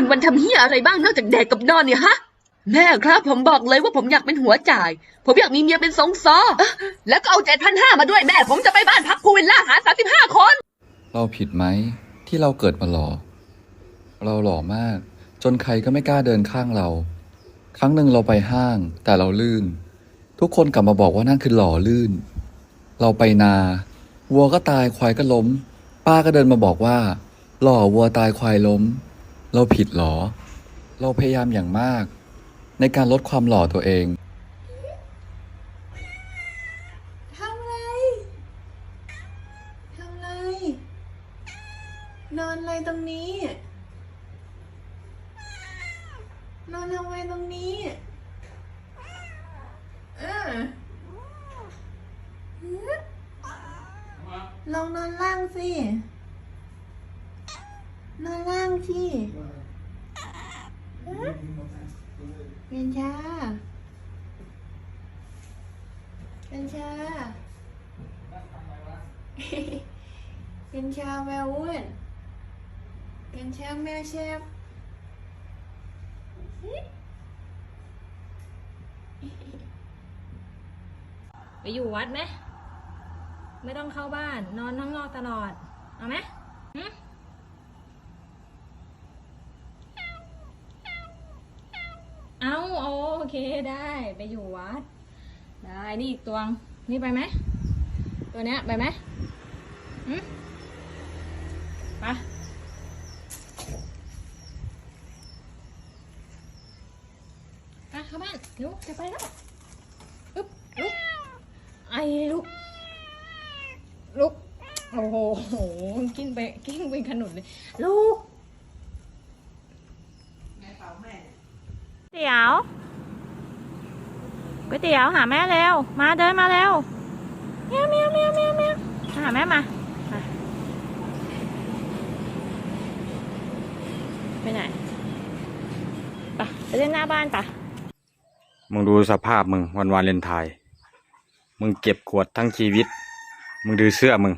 วันวันทำเฮียอะไรบ้างนอกจากแดกกับนอนเนี่ยฮะ แม่ครับผมบอกเลยว่าผมอยากเป็นหัวจ่าย ผมอยากมีเมียเป็นสงซอเอ๊ะแล้วก็เอาเจ็ดพันห้ามาด้วยแม่ ผมจะไปบ้านพักภูวิลล่าหาสามสิบห้าคน เราผิดไหมที่เราเกิดมาหล่อ เราหล่อมาก จนใครก็ไม่กล้าเดินข้างเรา ครั้งหนึ่งเราไปห้างแต่เราลื่น ทุกคนกลับมาบอกว่านั่นคือหล่อลื่น เราไปนาวัวก็ตายควายก็ล้ม ป้าก็เดินมาบอกว่า หล่อวัวตายควายล้ม เราผิดเหรอ เราพยายามอย่างมาก ในการลดความหล่อตัวเอง ทำไร ทำไร นอนอะไรตรงนี้ นอนทำไมตรงนี้เออลองนอนล่างสิ นอนล่างสิหือเย็นชากัญชากัญชาแมวอ้วนกัญชาแมวแชบไปอยู่วัดไหม ไม่ต้องเข้าบ้าน นอนข้างนอกตลอด เอาไหมหึเอาโอ เคได้ไปอยู่วัด ได้นี่อีกตัวงนี่ไปไหมตัวเนี้ยไปไหมหึไปไปเข้าบ้านหนูจะไปแล้วอึ๊บลุกไอ้ลุกลุกโอ้โหกินไปกิ้งไปขนุนเลยลูกเตี๋ยว ก๋วยเตี๋ยวหาแม่เร็วมาเดินมาเร็วเมียวเมียวเมียวเมียวเมียวหาแม่มาไปไหนไปไปเล่นหน้าบ้านปะมึงดูสภาพมึงวันวาเลนไทน์มึงเก็บขวดทั้งชีวิต มึงดูเสื้อมึง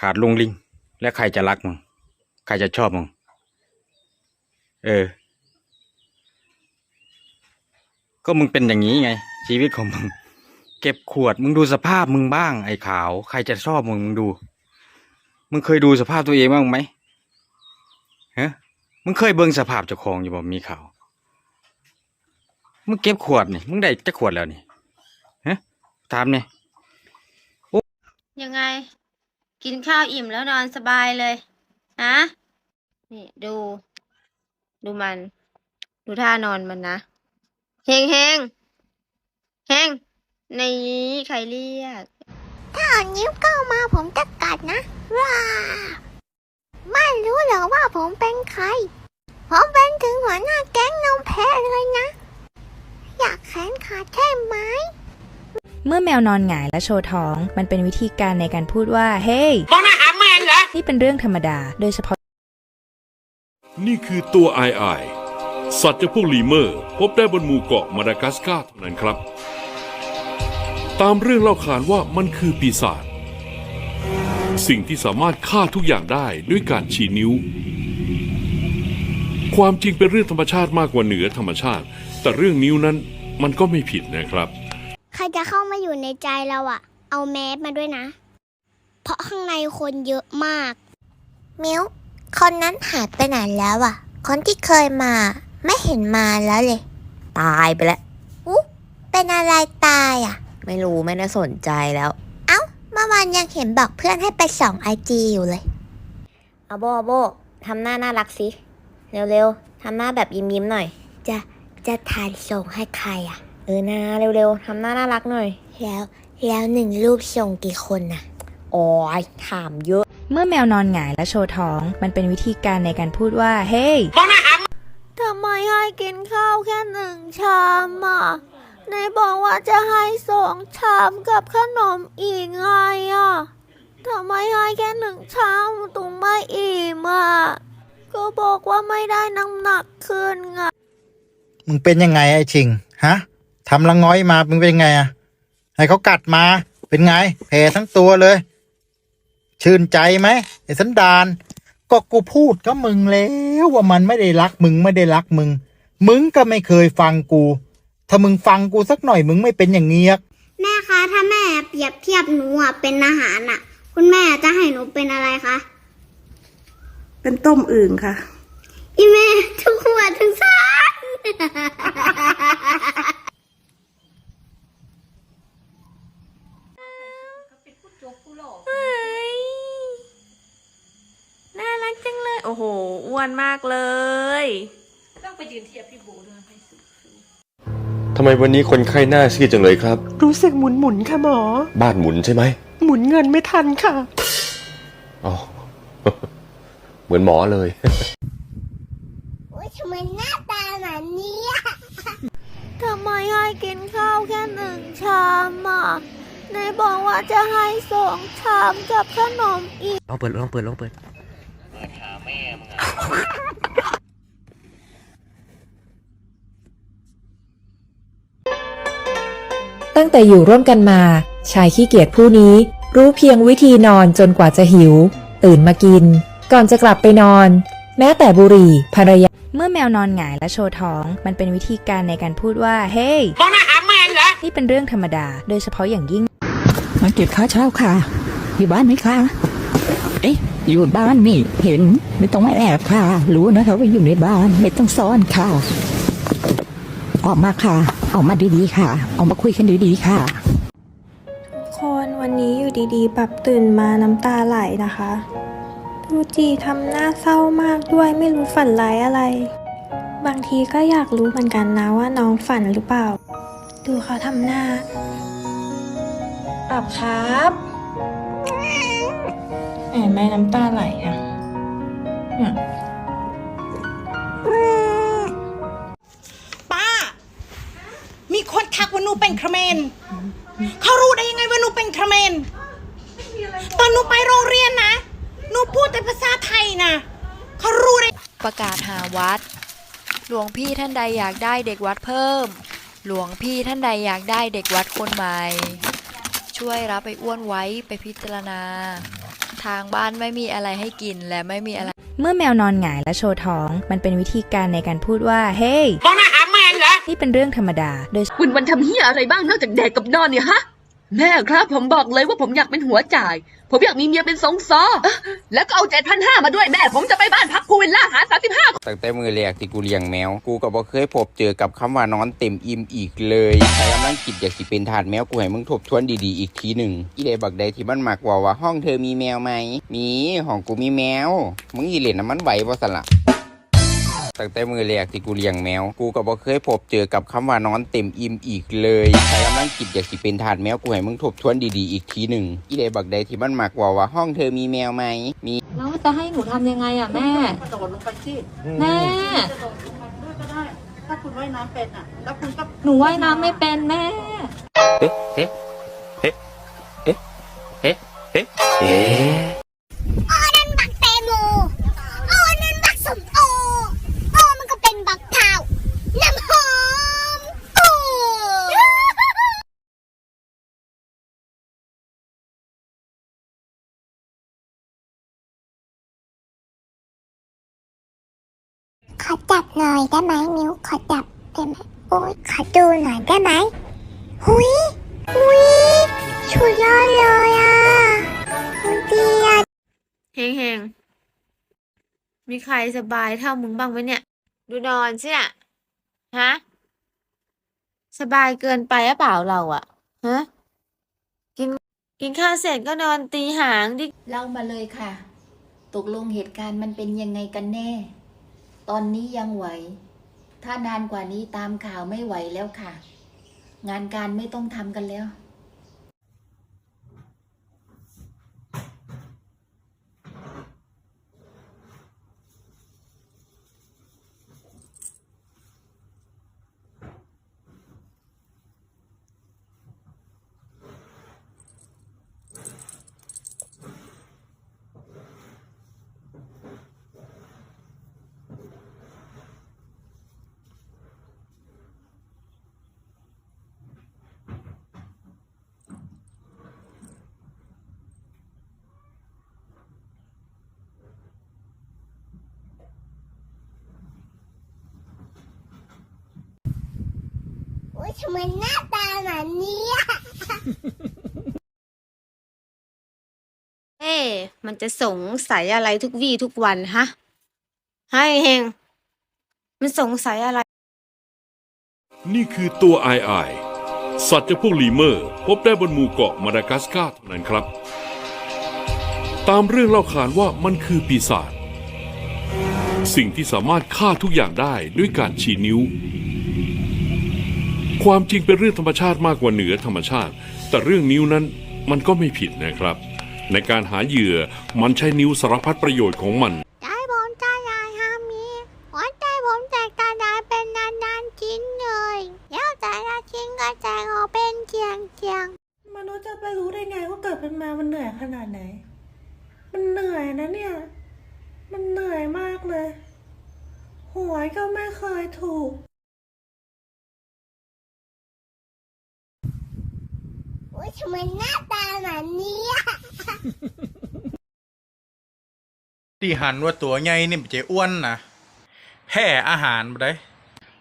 ขาดลุงลิง และใครจะรักมึง ใครจะชอบมึง เออ ก็มึงเป็นอย่างนี้ไง ชีวิตของมึง เก็บขวดมึงดูสภาพมึงบ้าง ไอ้ขาว ใครจะชอบมึงมึงดู มึงเคยดูสภาพตัวเองบ้างไหมฮะมึงเคยเบิ่งสภาพเจ้าของอยู่บ่มีข่าวมึงเก็บขวดนี่มึงได้จะขวดแล้วนี่ฮะถามเนี่ยยังไง กินข้าวอิ่มแล้วนอนสบายเลยฮะนี่ดู ดูมัน ดูท่านอนมันนะ เฮงเฮงเฮงในนี้ใครเรียก ถ้าเอานิ้วก้าวมาผมจะกัดนะว้าไม่รู้เหรอว่าผมเป็นใคร ผมเป็นถึงหัวหน้าแก๊งนมแพ้เลยนะ อยากแขนขาดใช่ไหม เมื่อแมวนอนหงายและโชว์ท้อง มันเป็นวิธีการในการพูดว่า เฮ้ย มองหน้าหาแมนเหรอ นี่เป็นเรื่องธรรมดา โดยเฉพาะ นี่คือตัวไอไอ สัตว์จำพวกลีเมอร์ พบได้บนหมู่เกาะมาดากัสการ์เท่านั้นครับ ตามเรื่องเล่าขานว่ามันคือปีศาจสิ่งที่สามารถฆ่าทุกอย่างได้ด้วยการชี้นิ้ว ความจริงเป็นเรื่องธรรมชาติมากกว่าเหนือธรรมชาติ แต่เรื่องนิ้วนั้นมันก็ไม่ผิดนะครับ ใครจะเข้ามาอยู่ในใจเราอะเอาแมสมาด้วยนะ เพราะข้างในคนเยอะมาก มิวคนนั้นหายไปไหนแล้วอะคนที่เคยมา ไม่เห็นมาแล้วเลย ตายไปแล้วอุ๊เป็นอะไรตายอะไม่รู้ไม่ได้สนใจแล้ว เอ้า เมื่อวานยังเห็นบอกเพื่อนให้ไปส่องไอจีอยู่เลยเอาโบเอาโบทำหน้าน่ารักสิ เร็วๆทำหน้าแบบยิ้มๆหน่อย จะจะถ่ายส่งให้ใครอะเออนาเร็วๆทำหน้าน่ารักหน่อย แล้วแล้วหนึ่งรูปส่งกี่คนน่ะโอ้ยถามเยอะ เมื่อแมวนอนหงายและโชว์ท้อง มันเป็นวิธีการในการพูดว่า เฮ้ยท ชามอะในบอกว่าจะให้สองชามกับขนมอีกไงอะทำไมให้แค่หนึ่งชามตรงไม่อิ่มอะก็บอกว่าไม่ได้น้ำหนักขึ้นไงมึงเป็นยังไงไอ้ชิง ฮะทำละง้อยมามึงเป็นยังไงอะให้เขากัดมา เป็นไงแผลทั้งตัวเลย ชื่นใจไหมไอ้สันดาน ก็กูพูดกับมึงแล้วว่ามันไม่ได้รักมึงไม่ได้รักมึง มึงก็ไม่เคยฟังกู ถ้ามึงฟังกูสักหน่อยมึงไม่เป็นอย่างเงี้ยแม่คะถ้าแม่เปรียบเทียบหนูอะเป็นอาหารอะ คุณแม่จะให้หนูเป็นอะไรคะเป็นต้มอื่นค่ะ อีแม่ทุกหัวทุกสานน่ารักจังเลย โอ้โห อ้วนมากเลย ต้องไปยืนเทียบพี่โบด้วยให้สุดทำไมวันนี้คนไข้หน้าซีดจังเลยครับ รู้สึกหมุนหมุนๆค่ะหมอ บ้านหมุนใช่ไหม หมุนเงินไม่ทันค่ะอ๋อเหมือนหมอเลยโอ้ยทำไมหน้าตาแบบนี้อะทำไมให้กินข้าวแค่หนึ่งชามอะไหนบอกว่าจะให้สองชามกับขนมอีกลองเปิดลองเปิดลองเปิด ตั้งแต่อยู่ร่วมกันมา ชายขี้เกียจผู้นี้ รู้เพียงวิธีนอนจนกว่าจะหิว ตื่นมากิน ก่อนจะกลับไปนอน แม้แต่บุหรี่ภรรยา เมื่อแมวนอนหงายและโชว์ท้อง มันเป็นวิธีการในการพูดว่า เฮ้ย มองหน้าหาแมงเหรอ นี่เป็นเรื่องธรรมดา โดยเฉพาะอย่างยิ่ง มาเก็บค่าเช่าค่ะ อยู่บ้านไหมคะเอ๊ะอยู่บ้านนี่ เห็น ไม่ต้องมาแอบค่ะ รู้นะคะว่าอยู่ในบ้าน ไม่ต้องซ่อนค่ะ ออกมาค่ะ ออกมาดีๆค่ะ ออกมาคุยกันดีๆค่ะ ทุกคนวันนี้อยู่ดีๆ ปรับตื่นมาน้ำตาไหลนะคะดูจีทำหน้าเศร้ามากด้วยไม่รู้ฝันร้ายอะไร บางทีก็อยากรู้เหมือนกันนะว่าน้องฝันหรือเปล่า ดูเขาทำหน้า ปรับครับแหมแม่น้ำตาไหลอะเนี่ย เป็นครเมนเขารู้ได้ยังไงว่าหนูเป็นครเมนตอนหนูไปโรงเรียนนะหนูพูดแต่ภาษาไทยนะเขารู้ได้ประกาศหาวัด หลวงพี่ท่านใดอยากได้เด็กวัดเพิ่ม หลวงพี่ท่านใดอยากได้เด็กวัดคนใหม่ ช่วยรับไปอ้วนไว้ไปพิจารณา ทางบ้านไม่มีอะไรให้กินและไม่มีอะไร เมื่อแมวนอนหงายและโชว์ท้อง มันเป็นวิธีการในการพูดว่า เฮ้ยมองห น้าหาแมงเหรอนี่เป็นเรื่องธรรมดา โดยคุณวันทำเฮียอะไรบ้างนอกจากแดกกับนอนเนี่ยฮะ แม่ครับผมบอกเลยว่าผมอยากเป็นหัวจ่าย ผมอยากมีเมียเป็นสองซอเอ๊ะแล้วก็เอาเจ็ดพันห้ามาด้วยแม่ ผมจะไปบ้านพักพูวิลล่าหารสามสิบห้าตั้งแต่มือแรกที่กูเลี้ยงแมว กูก็บ่เคยพบเจอกับคำว่านอนเต็มอิ่มอีกเลยใครกำลังคิดอยากสิเป็นทาสแมวกูให้มึงทบทวนดีๆอีกทีหนึ่งอีเดบักใดที่มันมักว่าว่าห้องเธอมีแมวไหมมีห้องกูมีแมว มึงอีเล่นน้ำมันไหวบ่สละ ตั้งแต่มือแรกที่กูเลี้ยงแมว กูก็บ่เคยพบเจอกับคำว่านอนเต็มอิ่มอีกเลยใครกำลังคิดอยากสิเป็นทาสแมวกูให้มึงทบทวนดีๆอีกทีหนึ่งอีเดบักใดที่มันมักว่าว่าห้องเธอมีแมวไหมมีแล้วจะให้หนูทำยังไงอะแม่กระโดดลงไปสิแม่กระโดดลงมาด้วยก็ได้ถ้าคุณว่ายน้ำเป็นอะแล้วคุณก็หนูว่ายน้ำไม่เป็นแม่เอ๊ะเอ๊ะเอ๊ะเอ๊ะเอ๊ะเอ๊ะเอ๊ะ โอ้นั่นบักแตงโมโอ้นั่นบักสมโอโอ้มันก็เป็นบักเผาวน้ำหอมโอ้ ขอจับ หน่อยได้ไหมนิ้วขอจับได้ไหมโอ้ยขอดูหน่อยได้ไหมหุยหุยชุดยอดเลยอะหุยดีอะเฮงเฮงมีใครสบายเท่ามึงบ้างไหมเนี่ย ดูนอนสิน่ะฮะสบายเกินไปหรือเปล่าเราอะฮะกินกินข้าวเสร็จก็นอนตีหางดิเล่ามาเลยค่ะ ตกลงเหตุการณ์มันเป็นยังไงกันแน่ ตอนนี้ยังไหว ถ้านานกว่านี้ตามข่าวไม่ไหวแล้วค่ะ งานการไม่ต้องทำกันแล้ว ทำไมหน้าตาแบบนี้อะเอ๊ะมันจะสงสัยอะไรทุกวี่ทุกวันฮะ ให้เฮง มันสงสัยอะไร นี่คือตัวไอไอสัตว์จำพวกลีเมอร์ พบได้บนหมู่เกาะมาดากัสการ์เท่านั้นครับ ตามเรื่องเล่าขานว่ามันคือปีศาจสิ่งที่สามารถฆ่าทุกอย่างได้ด้วยการชี้นิ้ว ความจริงเป็นเรื่องธรรมชาติมากกว่าเหนือธรรมชาติ แต่เรื่องนิ้วนั้นมันก็ไม่ผิดนะครับ ในการหาเหยื่อมันใช้นิ้วสารพัดประโยชน์ของมัน ใจผมจะลายฮามีหัวใจผมแตกตาดายเป็นนานๆชิ้นเลยแล้วแต่ละชิ้นก็แตกออกเป็นเจียงเจียงมนุษย์จะไปรู้ได้ไงว่าเกิดเป็นมามันเหนื่อยขนาดไหน มันเหนื่อยนะเนี่ย มันเหนื่อยมากเลย หวยก็ไม่เคยถูก โอ้ยทำไมหน้าตาแบบนี้อะที่หันว่าตัวใหญ่นี่มันจะอ้วนนะแพ้อาหารบ่ได้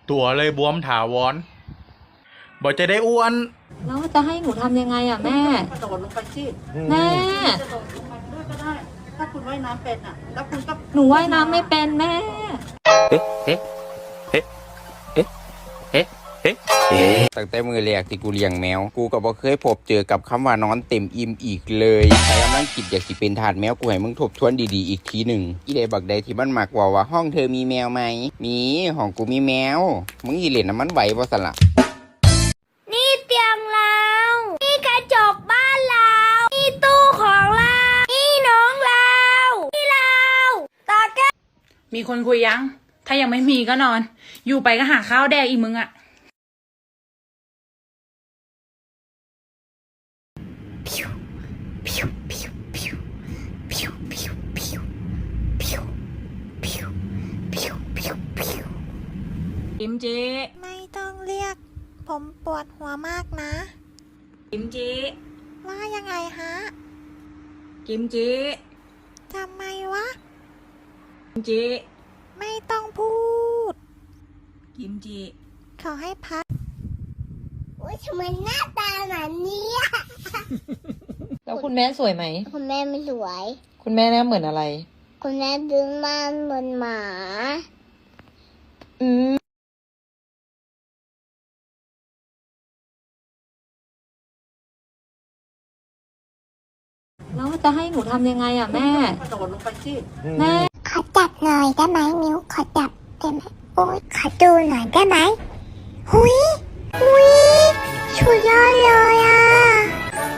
ตัวเลยบวมถาวรบ่จะได้อ้วน แล้วจะให้หนูทำยังไงอะแม่ กระโดดลงไปสิแม่ กระโดดลงไปด้วยก็ได้ ถ้าคุณว่ายน้ำเป็นอะ แล้วคุณก็หนูว่ายน้ำไม่เป็นแม่ ตั้งแต่มือแรกที่กูเลี้ยงแมว กูก็บ่เคยพบเจอกับคำว่านอนเต็มอิ่มอีกเลยใครกำลังคิดอยากสิเป็นทาสแมวกูให้มึงทบทวนดีๆอีกทีหนึ่งอีเดบักใดที่มันมักว่าว่าห้องเธอมีแมวไหมมีห้องกูมีแมว มึงอีเล่นน้ำมันไหวบ่สละนี่เตียงเรานี่กระจกบ้านเรานี่ตู้ของเรานี่น้องเรานี่เราตาแก้วมีคนคุยยัง ถ้ายังไม่มีก็นอน อยู่ไปก็หาข้าวแดกอีมึงอะ กิมจิไม่ต้องเรียก ผมปวดหัวมากนะ กิมจิว่ายังไงฮะกิมจิทำไมวะ กิมจิไม่ต้องพูด กิมจิขอให้พักโอ้ยทำไมหน้าตาแบบนี้อะแล้วคุณแม่สวยไหม คุณแม่ไม่สวย คุณแม่หน้าเหมือนอะไร คุณแม่ดึงมานเหมือนหมา อืม จะให้หนูทำยังไงอะแม่ กระโดดลงไปสิแม่ ขอจับหน่อยได้ไหมนิ้วขอจับได้ไหมโอ้ยขอดูหน่อยได้ไหมหุยหุยชุดยอดเลยอะ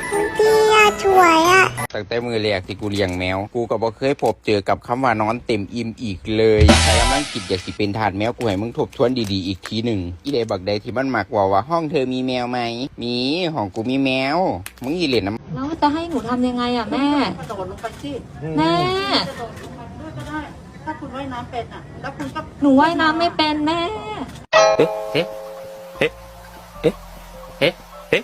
หุยดีอะสวยอะตั้งแต่มือแรกที่กูเลี้ยงแมว กูก็บ่เคยพบเจอกับคำว่านอนเต็มอิ่มอีกเลยใครกำลังคิดอยากสิเป็นทาสแมวกูให้มึงทบทวนดีๆอีกทีหนึ่งอีเดบักใดที่มันมักว่าว่าห้องเธอมีแมวไหม มีห้องกูมีแมว มึงอีเล่นน้ำแล้วจะให้หนูทำยังไงอะแม่ กระโดดลงไปสิแม่ กระโดดลงไปด้วยก็ได้ ถ้าคุณว่ายน้ำเป็นอะ แล้วคุณก็หนูว่ายน้ำไม่เป็นแม่ เอ๊ะเอ๊ะเอ๊ะเอ๊ะเอ๊ะเอ๊ะ